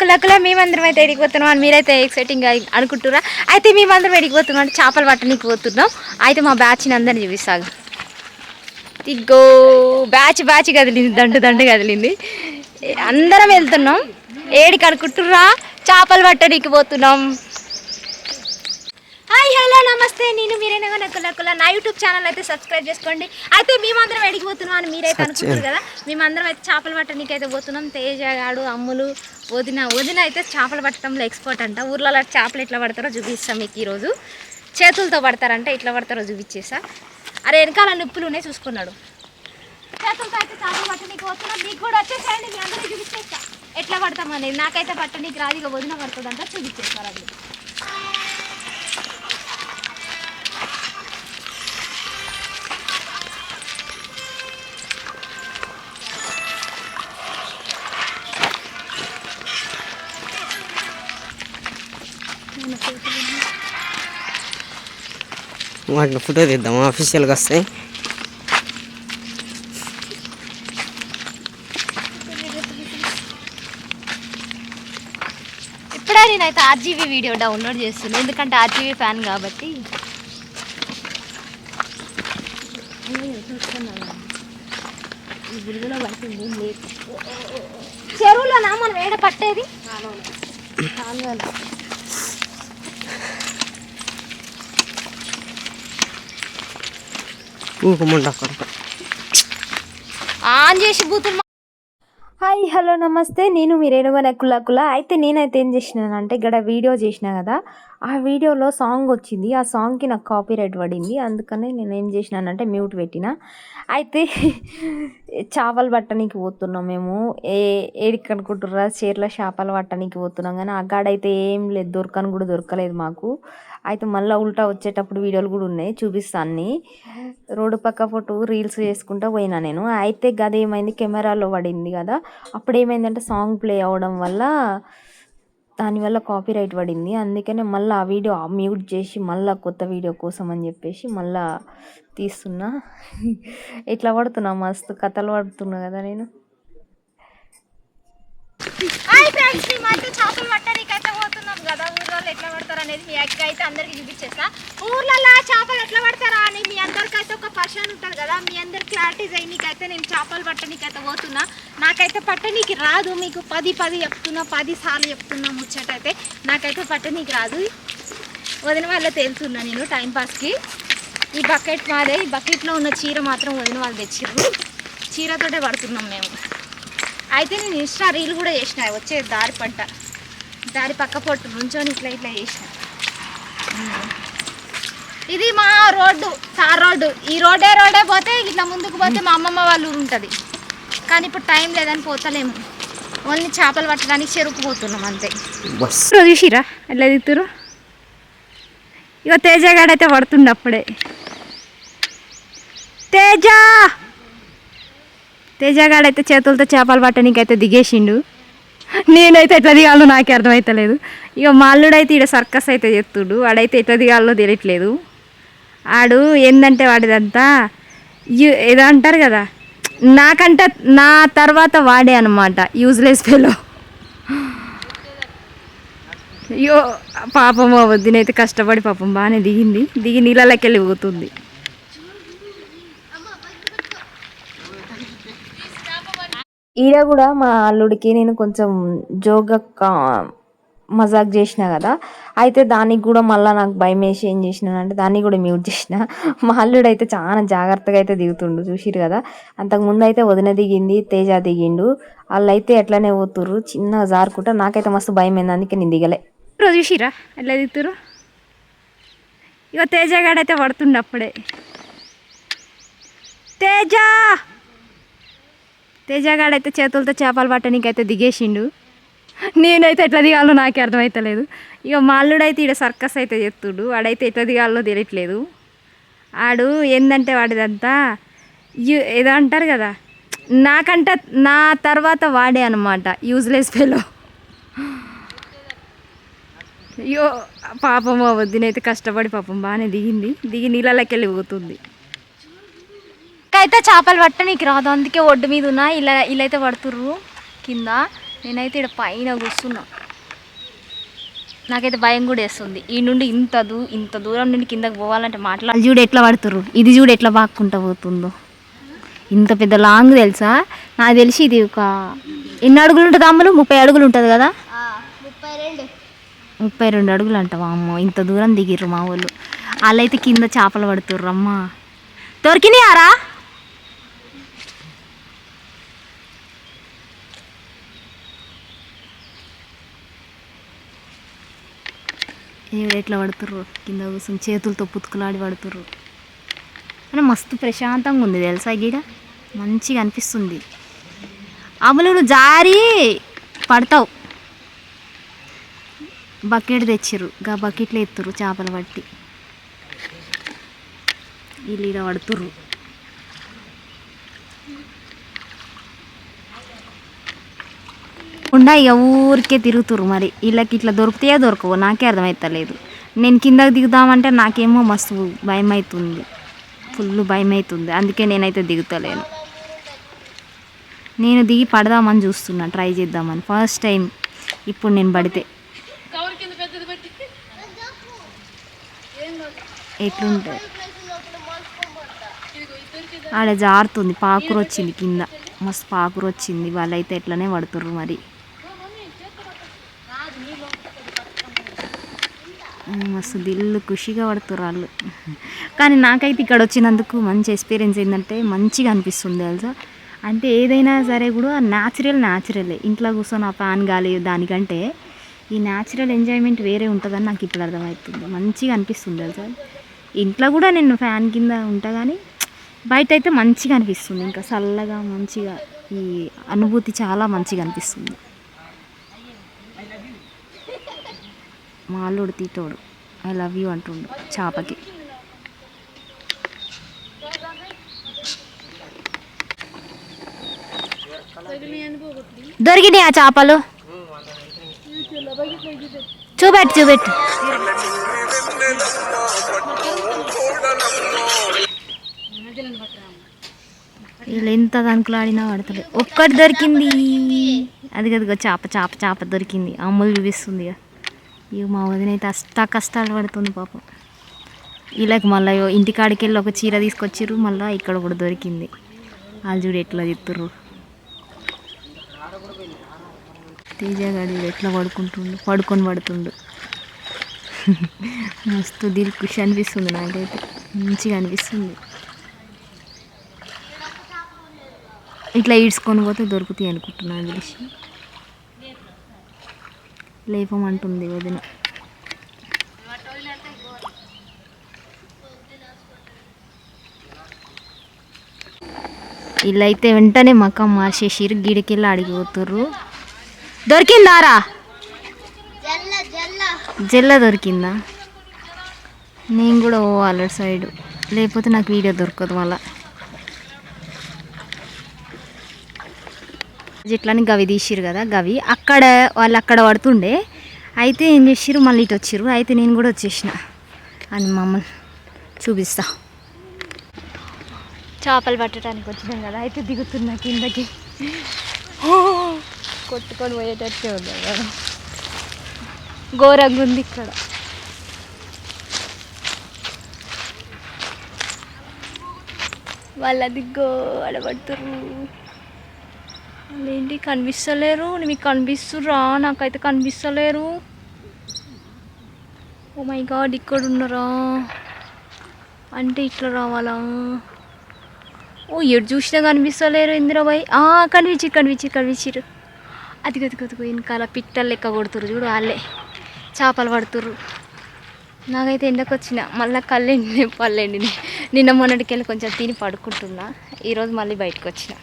కులకుల మేమందరం అయితే ఎడిగిపోతున్నాం అని మీరైతే ఎక్సైటింగ్ అనుకుంటురా అయితే మేమందరం ఎడిగిపోతున్నాం అంటే చేపలు పట్టనీకి పోతున్నాం. అయితే మా బ్యాచ్ని అందరిని చూపిస్తాను ఇగో బ్యాచ్ బ్యాచ్ కదిలింది దండు దండు కదిలింది. అందరం వెళ్తున్నాం. ఏడికి అనుకుంటుర్రా చేపలు పట్టనీకి పోతున్నాం. హాయ్ హలో నమస్తే. నేను మీరైనా నకుల కుల నా యూట్యూబ్ ఛానల్ అయితే సబ్స్క్రైబ్ చేసుకోండి. అయితే మేమందరం ఎడికి పోతున్నాం అని మీరైతే అనుకుంటారు కదా? మేమందరం అయితే చేపలు పట్టడానికి అయితే పోతున్నాం. తేజ గాడు అమ్ములు వదిన. వదిన అయితే చేపలు పట్టడంలో ఎక్స్పర్ట్ అంట. ఊర్లలో చేపలు ఎట్లా పడతారో చూపిస్తాం మీకు ఈరోజు. చేతులతో పడతారంట. ఎట్లా పడతారో చూపించేసా అరే వెనకాల నిప్పులు ఉన్నాయి చూసుకున్నాడు. చేతులతో అయితే చేపలు పట్టడానికి పోతున్నాం. మీకు కూడా వచ్చేసేయండి. మీ అందరికీ చూపించేస్తా ఎట్లా పడతాం అనేది. నాకైతే పట్టడానికి రాదు. ఇక వదిన పడుతుందంట. చూపించేస్తారు అది వాటిని ఫోటో తీద్దాం అఫీషియల్గా వస్తాయి ఇప్పుడే నేనైతే ఆర్జీవీ వీడియో డౌన్లోడ్ చేస్తున్నాను ఎందుకంటే ఆర్జీవీ ఫ్యాన్ కాబట్టి. చెరువులోనా మనం ఏడ పట్టేది? అక్కడ ఆన్ చేసి హాయ్ హలో నమస్తే నేను మీరేనుగా నక్కులకుల అయితే నేనైతే ఏం చేసినానంటే ఇక్కడ వీడియో చేసిన కదా ఆ వీడియోలో సాంగ్ వచ్చింది. ఆ సాంగ్కి నాకు కాపీ రైట్ పడింది. అందుకనే నేను ఏం చేసినానంటే మ్యూట్ పెట్టిన. అయితే చేపలు పట్టడానికి పోతున్నాం మేము. ఏ ఏడికి అనుకుంటుర్రా చీరల చేపలు పట్టడానికి పోతున్నాం కానీ అక్కడైతే ఏం లేదు. దొరకని కూడా దొరకలేదు మాకు. అయితే మళ్ళీ ఉల్టా వచ్చేటప్పుడు వీడియోలు కూడా ఉన్నాయి. చూపిస్తాను రోడ్డు పక్క ఫోటో రీల్స్ చేసుకుంటూ పోయినా నేను. అయితే గదేమైంది? కెమెరాలో పడింది కదా. అప్పుడు ఏమైందంటే సాంగ్ ప్లే అవ్వడం వల్ల దానివల్ల కాపీ రైట్ పడింది. అందుకనే మళ్ళీ ఆ వీడియో మ్యూట్ చేసి మళ్ళీ కొత్త వీడియో కోసం అని చెప్పేసి మళ్ళీ తీస్తున్నా. ఇట్లా పడుతున్నా? మస్తు కథలు పడుతున్నా కదా నేను. హాయ్ ఫ్రెండ్స్ ఈ మధ్య చేపలు పట్టడానికి అయితే పోతున్నాం. కదా ఊర్లో ఎట్లా పడతారు అనేది మీ అక్క అయితే అందరికి చూపించేస్తా. ఊర్లలో చేపలు ఎట్లా పడతారా అని మీ అందరికైతే అయితే ఒక పర్సన్ ఉంటుంది కదా మీ అందరు క్లారిటీ చేయనీకైతే నేను చేపలు పట్టనీకి అయితే పోతున్నా. నాకైతే పట్టనీకి రాదు మీకు పది పది చెప్తున్నా పది సార్లు చెప్తున్నా ముచ్చటైతే. నాకైతే పట్టనీకి రాదు. వదిన వాళ్ళ తెలుసున్నా నేను టైంపాస్కి ఈ బకెట్ మాదే ఈ బకెట్లో ఉన్న చీర మాత్రం వదిన వాళ్ళు తెచ్చిర్రు. చీరతోటే పడుతున్నాం మేము. అయితే నేను ఇన్స్టా రీల్ కూడా చేసిన. వచ్చే దారి పంట దారి పక్క పొట్టు నుంచొని ఇట్లా ఇట్లా చేసిన. ఇది మా రోడ్డు తార్ రోడ్డు. ఈ రోడ్డే రోడ్డే పోతే ఇట్లా ముందుకు పోతే మా అమ్మమ్మ వాళ్ళ ఊరు ఉంటుంది. కానీ ఇప్పుడు టైం లేదని పోతలేము. ఓన్లీ చేపలు పట్టడానికి చెరుకు పోతున్నాం అంతే. బస్. చూసిరా? ఎట్లా దిగుతురు ఇక తేజగాడు అయితే పడుతుండే అప్పుడే. తేజ! తేజగాడైతే చేతులతో చేపలు పట్టడానికి అయితే దిగేసిండు. నేనైతే ఎట్లా దిగాలో నాకే అర్థమవుతలేదు ఇక మా అల్లుడైతే ఈడ సర్కస్ అయితే చెప్తుడు వాడైతే ఎట్లా దిగాలో తెలియట్లేదు. ఆడు ఏందంటే వాడిదంతా ఏదో అంటారు కదా నాకంటే నా తర్వాత వాడే అనమాట యూజ్లెస్ ఫెలో అయ్యో పాపం వద్దునైతే కష్టపడి పాపం బాగానే దిగింది. దిగి నీళ్ళలోకి వెళ్ళి ఈడ కూడా మా అల్లుడికి నేను కొంచెం జోగా కా- మజాక్ చేసిన కదా అయితే దానికి కూడా మళ్ళీ నాకు భయం వేసి ఏం చేసినానంటే దాన్ని కూడా మ్యూట్ చేసిన. మా అల్లుడు అయితే చాలా జాగ్రత్తగా అయితే దిగుతుండు చూసిరు కదా. అంతకుముందు అయితే వదిన దిగింది తేజ దిగిండు. వాళ్ళు అయితే ఎట్లనే పోతుర్రు చిన్నగా జారుకుంటా. నాకైతే మస్తు భయం అయింది అందుకే నేను దిగలే. చూసిరా ఎట్లా దిగుతురు ఇక తేజగాడైతే అయితే పడుతుండే అప్పుడే. తేజ! తేజగాడైతే చేతులతో చేపలు పట్టడానికి అయితే దిగేసిండు. నేనైతే ఎట్లా దిగాలో నాకే అర్థమవుతలేదు ఇక మాల్లుడైతే ఇక్కడ ఈడ సర్కస్ అయితే చెప్తుడు వాడైతే ఎట్లా దిగాలో తెలియట్లేదు. ఆడు ఏందంటే వాడిదంతా ఏదో అంటారు కదా నాకంటే నా తర్వాత వాడే అనమాట యూజ్లెస్ ఫెలో అయ్యో పాపం వద్దునైతే కష్టపడి పాపం బాగానే దిగింది. దిగి నీళ్ళకి పోతుంది అయితే చేపలు పట్ట నీకు రాదు. అందుకే ఒడ్డు మీద ఉన్నా ఇలా ఇలా అయితే పడుతుర్రు కింద. నేనైతే ఇక్కడ పైన కూర్చున్నా. నాకైతే భయం కూడా వేస్తుంది. ఈ నుండి ఇంత దూ ఇంత దూరం నుండి కిందకి పోవాలంటే మాట్లాడి చూడు ఎట్లా పడుతుర్రు. ఇది చూడు ఎట్లా బాక్కుంటా పోతుందో. ఇంత పెద్ద లాంగ్ తెలుసా? నాకు తెలిసి ఇది ఒక ఎన్ని అడుగులు ఉంటుంది అమ్మలు? ముప్పై అడుగులు ఉంటుంది కదా? ముప్పై రెండు. అడుగులు అంటావా అమ్మో ఇంత దూరం దిగిర్రు మా వాళ్ళు వాళ్ళైతే కింద చేపలు పడుతుర్రు అమ్మ దొరికినాయారా ఎట్లా పడుతుర్రు? కింద కూర్చొని చేతులతో పుతుకులాడి పడుతుర్రు. అని మస్తు ప్రశాంతంగా ఉంది తెలుసా గీడ? మంచిగా అనిపిస్తుంది. అమలు నువ్వు జారి పడతావు. బకెట్ తెచ్చిర్రు. గా బకెట్లో ఎత్తుర్రు చేపలు పట్టి. వీళ్ళు ఈడ పడుతుర్రు. ఉండా ఇక ఊరికే తిరుగుతుర్రు మరి. వీళ్ళకి ఇట్లా దొరుకుతాయో దొరకవు. నాకే అర్థమవుతలేదు నేను కిందకి దిగుదామంటే నాకేమో మస్తు భయం అవుతుంది ఫుల్ భయం అవుతుంది అందుకే నేనైతే దిగుతలేను. నేను దిగి పడదామని చూస్తున్నా. ట్రై చేద్దామని. ఫస్ట్ టైం ఇప్పుడు నేను పడితే. ఎట్లుంటుంది? ఆడ జారుతుంది. పాకురు వచ్చింది కింద. మస్తు పాకురు వచ్చింది వాళ్ళైతే ఎట్లనే పడుతుర్రు మరి. మస్తు దిల్లు ఖుషిగా పడుతుర్రు వాళ్ళు. కానీ నాకైతే ఇక్కడ వచ్చినందుకు మంచి ఎక్స్పీరియన్స్ ఏంటంటే మంచిగా అనిపిస్తుంది తెలుసా? అంటే ఏదైనా సరే కూడా న్యాచురల్ న్యాచురలే ఇంట్లో కూర్చొని ఆ ఫ్యాన్ గాలి దానికంటే ఈ న్యాచురల్ ఎంజాయ్మెంట్ వేరే ఉంటుందని నాకు ఇప్పుడు అర్థమవుతుంది. మంచిగా అనిపిస్తుంది తెలుసా? ఇంట్లో కూడా నేను ఫ్యాన్ కింద ఉంటా కానీ బయట అయితే మంచిగా అనిపిస్తుంది. ఇంకా చల్లగా మంచిగా ఈ అనుభూతి చాలా మంచిగా అనిపిస్తుంది. మా అల్లుడు తీటోడు ఐ లవ్ యూ అంటుండు చేపకి. దొరికినాయి ఆ చేపలు. చూపెట్టు చూపెట్టు. వీళ్ళు ఎంత తనుకులాడినా పడతలే. ఒక్కటి దొరికింది. అది కదిగో చేప చేప చేప దొరికింది. అమ్ములు చూపిస్తుంది ఇక మా వదిన అయితే అష్ట కష్టాలు పడుతుంది పాపం. వీళ్ళకి మళ్ళీ ఇంటికాడికి వెళ్ళి ఒక చీర తీసుకొచ్చిర్రు మళ్ళీ ఇక్కడ కూడా దొరికింది. వాళ్ళు చూడు ఎట్లా తిత్తుర్రు. తేజగాడు ఎట్లా పడుకుంటుండు పడుకొని పడుతుండు. మస్తు దిల్ ఖుషి అనిపిస్తుంది నాకైతే. మంచిగా అనిపిస్తుంది. ఇట్లా ఈడ్చుకొని పోతే దొరుకుతాయి అనుకుంటున్నాను తెలిసి. లేపమంటుంది వదిన. వీళ్ళైతే వెంటనే మకం మార్చేసిరు గిడికెళ్ళి అడిగిపోతుర్రు దొరికిందారా? జల్ల దొరికిందా? నేను కూడా పోవాలి సైడు సైడ్. లేకపోతే నాకు వీడియో దొరకదు మళ్ళీ. చెట్లని గవి తీసిరు కదా గవి. అక్కడ వాళ్ళు అక్కడ పడుతుండే. అయితే ఏం చేసిర్రు? మళ్ళీ ఇటు వచ్చిర్రు. అయితే నేను కూడా వచ్చేసిన. అని మమ్మల్ని చూపిస్తా. చేపలు పట్టడానికి వచ్చినాం కదా. అయితే దిగుతున్నా కిందకి. కొట్టుకొని పోయేటట్టే ఉంది కదా. ఘోరంగా ఉంది ఇక్కడ. వాళ్ళ దిగ్గో అడబడుతుర్రు కనిపిస్తలేరు? మీకు కనిపిస్తుర్రా? నాకైతే కనిపిస్తలేరు. Oh ఓ మై గాడ్ ఇక్కడ ఉన్నారా అంటే ఇట్లా రావాలా? ఓ ఎటు చూసినా కనిపిస్తలేరు ఇందిరాబాయ్. ఆ కనిపించి కనిపించి కనిపించిరు అది గది గదిగో వెనకాల పిట్టలు లెక్క కొడుతురు చూడు వాళ్ళే. చేపలు పడుతుర్రు. నాకైతే ఎండకు వచ్చిన మళ్ళీ కళ్ళు ఎండినాయి పళ్ళు ఎండినాయి నిన్న మొన్నటికెళ్ళి కొంచెం తిని పడుకుంటున్నా. ఈరోజు మళ్ళీ బయటకు వచ్చిన.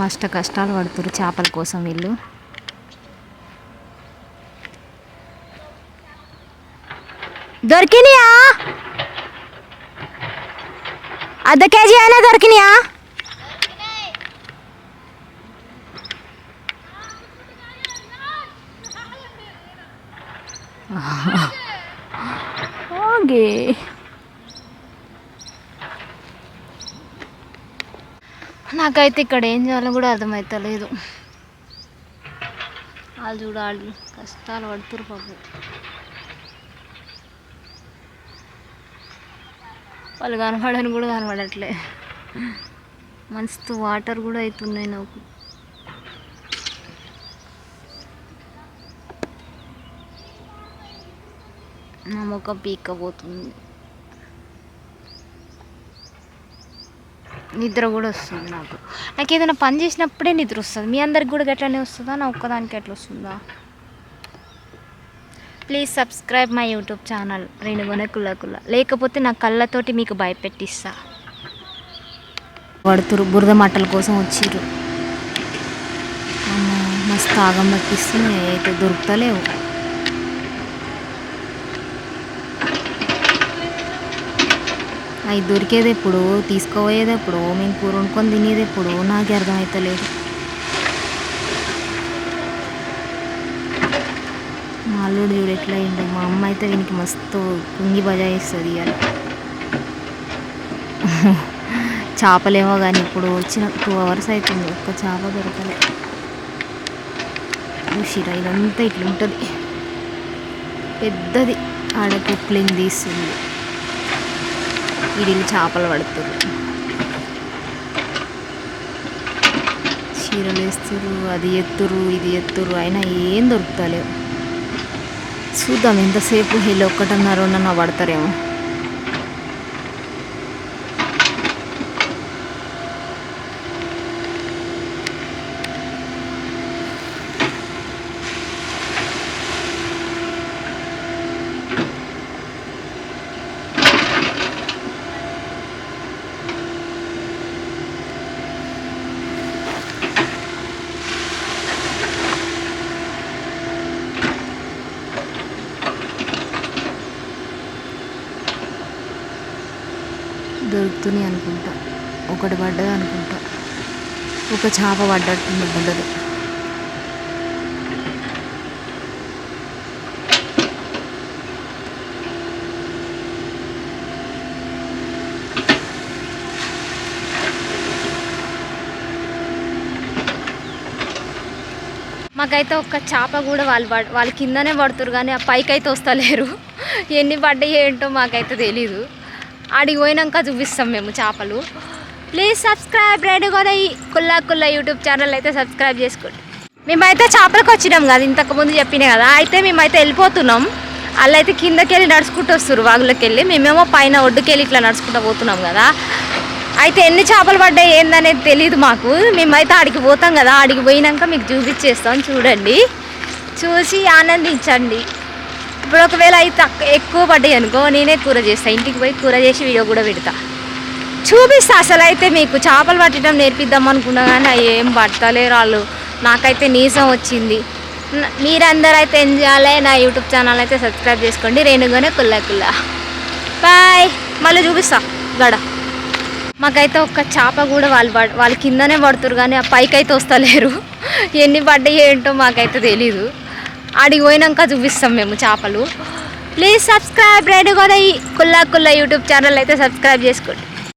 మస్తు కష్టాలు పడుతురు చేపల కోసం వీళ్ళు. దొరికినాయా? అర్ధ కేజీ అయినా దొరికినాయా? ఓకే నాకైతే ఇక్కడ ఏం చేయాలో కూడా అర్థమవుతలేదు వాళ్ళు చూడాలి కష్టాలు పడుతురు పాపం. వాళ్ళు కనపడని కూడా కనపడట్లే. మస్తు వాటర్ కూడా అవుతున్నాయి నాకు. నా ముఖం పీక్కపోతుంది. నిద్ర కూడా వస్తుంది నాకు. నాకు ఏదైనా పని చేసినప్పుడే నిద్ర వస్తుంది. మీ అందరికి కూడా గట్లనే వస్తుందా? నా ఒక్కదానికి ఎట్లా వస్తుందా? Please subscribe my YouTube channel రెండు కుల్ల కుల్ల లేకపోతే నా కళ్ళతోటి మీకు భయపెట్టిస్తా. పడుతురు బురద మట్టల కోసం వచ్చిర్రు. మస్తు ఆగం పట్టిస్తే అయితే దొరుకుతలేవు. అవి దొరికేది ఎప్పుడు తీసుకోపోయేది ఎప్పుడు మేము కూర వండుకొని తినేది ఎప్పుడు నాకు అర్థమవుతలేదు మా అల్లుడు చూడు ఎట్లా అయిండు మా అమ్మ అయితే దీనికి మస్తు కుంగి బజాయిస్తుంది ఇవాళ చేపలేమో కానీ ఇప్పుడు వచ్చిన టూ అవర్స్ అవుతుంది ఒక్క చేప దొరకలే. చూసిరా ఇదంతా ఇట్లుంటుంది. పెద్దది ఆడ కుప్లింగ్ తీస్తుంది. వీళ్ళు చేపలు పడుతుంది. చీరలు వేస్తురు అది ఎత్తురు ఇది ఎత్తురు అయినా ఏం దొరుకుతలేవు. చూద్దాం ఎంతసేపు వీళ్ళు ఒక్కటన్నా రెండన్నా పడతారేమో. దొరుకుతున్నాయి అనుకుంటా. ఒకటి పడ్డది అనుకుంటా. ఒక చేప పడ్డట్టు పడ్డది మాకైతే ఒక్క చేప కూడా వాళ్ళు పడ వాళ్ళు కిందనే పడుతురు కానీ ఆ పైకి అయితే వస్తలేరు. ఎన్ని పడ్డాయి ఏంటో మాకైతే తెలీదు. ఆడికి పోయినాక చూపిస్తాం మేము చేపలు. ప్లీజ్ సబ్స్క్రైబ్ రెడీ కూడా ఈ కుల్లా కుల్లా యూట్యూబ్ ఛానల్ అయితే సబ్స్క్రైబ్ చేసుకోండి. మేమైతే చేపలకు వచ్చినాం కదా ఇంతకు ముందు చెప్పిన కదా అయితే మేమైతే వెళ్ళిపోతున్నాం. వాళ్ళు అయితే కిందకి వెళ్ళి నడుచుకుంటూ వస్తారు వాగులోకి వెళ్ళి మేమేమో పైన ఒడ్డుకి వెళ్ళి ఇట్లా నడుచుకుంటూ పోతున్నాం కదా. అయితే ఎన్ని చేపలు పడ్డాయి ఏందనేది తెలియదు మాకు. మేమైతే ఆడికి పోతాం కదా ఆడికి పోయినాక మీకు చూపించేస్తాం చూడండి. చూసి ఆనందించండి. ఇప్పుడు ఒకవేళ అయితే తక్కువ ఎక్కువ పడ్డాయి అనుకో నేనే కూర చేస్తాను ఇంటికి పోయి కూర చేసి వీడియో కూడా పెడతా. చూపిస్తా అసలు అయితే మీకు. చేపలు పట్టడం నేర్పిద్దాం అనుకున్నా కానీ అవి ఏం పట్టలేరు వాళ్ళు. నాకైతే నీసం వచ్చింది. మీరందరూ అయితే ఏం చేయాలి నా యూట్యూబ్ ఛానల్ అయితే సబ్స్క్రైబ్ చేసుకోండి. రేణుగానే కుల్లా కుల్లా. బాయ్. మళ్ళీ చూపిస్తా. గడ. మాకైతే ఒక్క చేప కూడా వాళ్ళు పడ వాళ్ళు కిందనే పడుతురు కానీ ఆ పైకి అయితే వస్తలేరు. ఎన్ని పడ్డాయి ఏంటో మాకైతే తెలీదు. ఆడికి పోయినాక చూపిస్తాం మేము చేపలు. ప్లీజ్ సబ్స్క్రైబ్ రెడీ కూడా ఈ కుల్లా కుల్లా యూట్యూబ్ ఛానల్ అయితే సబ్స్క్రైబ్ చేసుకోండి.